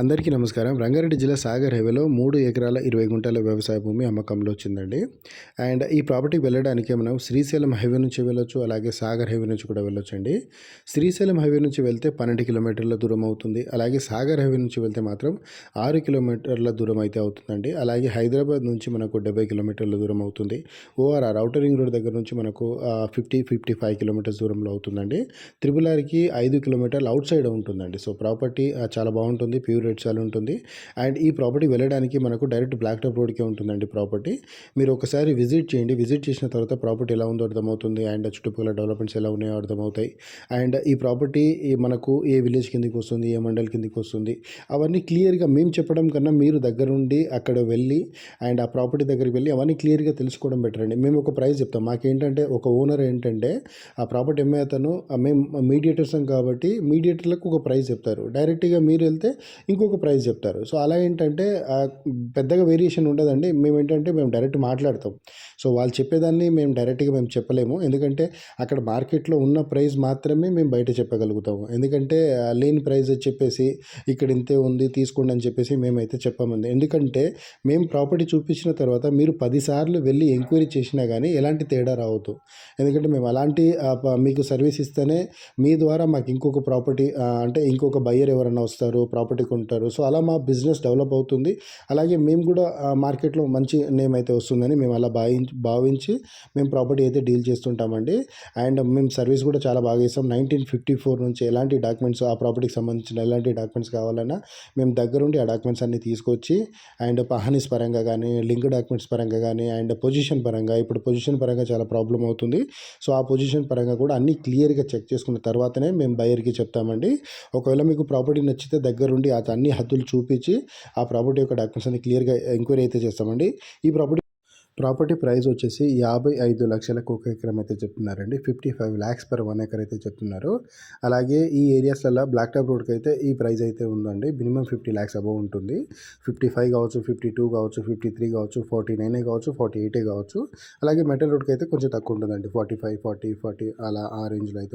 అందరికీ నమస్కారం. రంగారెడ్డి జిల్లా సాగర్ హైవేలో మూడు ఎకరాల ఇరవై గుంటల వ్యవసాయ భూమి అమ్మకంలో వచ్చిందండి. అండ్ ఈ ప్రాపర్టీకి వెళ్ళడానికి మనం శ్రీశైలం హైవే నుంచి వెళ్ళొచ్చు అలాగే సాగర్ హైవే నుంచి కూడా వెళ్ళొచ్చండి. శ్రీశైలం హైవే నుంచి వెళ్తే పన్నెండు కిలోమీటర్ల దూరం అవుతుంది. అలాగే సాగర్ హైవే నుంచి వెళ్తే మాత్రం ఆరు కిలోమీటర్ల దూరం అయితే అవుతుందండి. అలాగే హైదరాబాద్ నుంచి మనకు డెబ్బై కిలోమీటర్ల దూరం అవుతుంది. ఓఆర్ఆర్ అవుటర్ రింగ్ రోడ్ దగ్గర నుంచి మనకు ఫిఫ్టీ ఫిఫ్టీ ఫైవ్ కిలోమీటర్స్ దూరంలో అవుతుందండి. త్రిబుల్ ఆర్కి ఐదు కిలోమీటర్లు అవుట్ సైడ్ ఉంటుందండి. సో ప్రాపర్టీ చాలా బాగుంటుంది. ప్యూర్ రేట్ చాలా ఉంటుంది. అండ్ ఈ ప్రాపర్టీ వెళ్ళడానికి మనకు డైరెక్ట్ బ్లాక్ టాప్ రోడ్కే ఉంటుందండి ప్రాపర్టీ. మీరు ఒకసారి విజిట్ చేయండి. విజిట్ చేసిన తర్వాత ప్రాపర్టీ ఎలా ఉందో అర్థమవుతుంది. అండ్ చుట్టుపక్కల డెవలప్మెంట్స్ ఎలా ఉన్నాయో అర్థమవుతాయి. అండ్ ఈ ప్రాపర్టీ మనకు ఏ విలేజ్ కిందకి వస్తుంది? ఏ మండల్ కిందకి వస్తుంది? అవన్నీ క్లియర్గా మేము చెప్పడం కన్నా మీరు దగ్గరుండి అక్కడ వెళ్ళి అండ్ ఆ ప్రాపర్టీ దగ్గరికి వెళ్ళి అవన్నీ క్లియర్గా తెలుసుకోవడం బెటర్ అండి. మేము ఒక ప్రైస్ చెప్తాం. మాకేంటంటే ఒక ఓనర్ ఏంటంటే ఆ ప్రాపర్టీ అమ్మే అతను మేము మీడియేటర్స్ కాబట్టి మీడియేటర్లకు ఒక ప్రైస్ చెప్తారు. డైరెక్ట్గా మీరు వెళ్తే ఇంకొక ప్రైస్ చెప్తారు. సో అలా ఏంటంటే పెద్దగా వేరియేషన్ ఉండదండి. మేము ఏంటంటే మేము డైరెక్ట్ మాట్లాడతాం. సో వాళ్ళు చెప్పేదాన్ని మేము డైరెక్ట్గా మేము చెప్పలేము. ఎందుకంటే అక్కడ మార్కెట్లో ఉన్న ప్రైస్ మాత్రమే మేము బయట చెప్పగలుగుతాము. ఎందుకంటే లేని ప్రైస్ చెప్పేసి ఇక్కడ ఇంతే ఉంది తీసుకోండి అని చెప్పేసి మేమైతే చెప్పమంది ఎందుకంటే మేము ప్రాపర్టీ చూపించిన తర్వాత మీరు పదిసార్లు వెళ్ళి ఎంక్వైరీ చేసినా కానీ ఎలాంటి తేడా రావద్దు. ఎందుకంటే మేము అలాంటి మీకు సర్వీస్ ఇస్తేనే మీ ద్వారా మాకు ఇంకొక ప్రాపర్టీ అంటే ఇంకొక బయ్యర్ ఎవరైనా వస్తారు ప్రాపర్టీ కొంటారు సో అలా మా బిజినెస్ డెవలప్ అవుతుంది. అలాగే మేము కూడా మార్కెట్లో మంచి నేమ్ అయితే వస్తుందని మేము అలా భావించి భావించి మేము ప్రాపర్టీ అయితే డీల్ చేస్తుంటామండి. అండ్ మేము సర్వీస్ కూడా చాలా బాగా ఇస్తాం నైన్టీన్ ఫిఫ్టీ ఫోర్ నుంచి ఎలాంటి డాక్యుమెంట్స్ ఆ ప్రాపర్టీకి సంబంధించిన ఎలాంటి డాక్యుమెంట్స్ కావాలన్నా మేము దగ్గరుండి ఆ డాక్యుమెంట్స్ అన్ని తీసుకొచ్చి అండ్ పహానీస్ పరంగా కానీ లింక్ డాక్యుమెంట్స్ పరంగా కానీ అండ్ పొజిషన్ పరంగా ఇప్పుడు పొజిషన్ పరంగా చాలా ప్రాబ్లం అవుతుంది. సో ఆ పొజిషన్ పరంగా కూడా అన్ని క్లియర్గా చెక్ చేసుకున్న తర్వాతనే మేము బయర్కి చెప్తామండి. ఒకవేళ మీకు ప్రాపర్టీ నచ్చితే దగ్గరుండి ఆ అన్ని హద్దులు చూపించి ఆ ప్రాపర్టీ యొక్క డాక్యుమెంట్స్ అన్ని క్లియర్గా ఎంక్వైరీ అయితే చేస్తామండి. ఈ ప్రాపర్టీ ప్రాపర్టీ ప్రైస్ వచ్చేసి యాభై ఐదు లక్షలకు ఒక ఎకరం అయితే చెప్తున్నారండి. Fifty five lakhs per one acre అయితే చెప్తున్నారు. అలాగే ఈ ఏరియాస్లలో బ్లాక్ టాప్ రోడ్కి అయితే ఈ ప్రైస్ అయితే ఉందండి. మినిమం ఫిఫ్టీ ల్యాక్స్ అబవ్ ఉంటుంది. ఫిఫ్టీ ఫైవ్ కావచ్చు ఫిఫ్టీ టూ కావచ్చు ఫిఫ్టీ త్రీ కావచ్చు ఫార్టీ నైనే కావచ్చు ఫార్టీ ఎయిటే కావచ్చు. అలాగే మెటల్ రోడ్కి అయితే కొంచెం తక్కువ ఉంటుందండి. ఫార్టీ ఫైవ్ ఫార్టీ ఫార్టీ అలా ఆ రేంజ్లో అయితే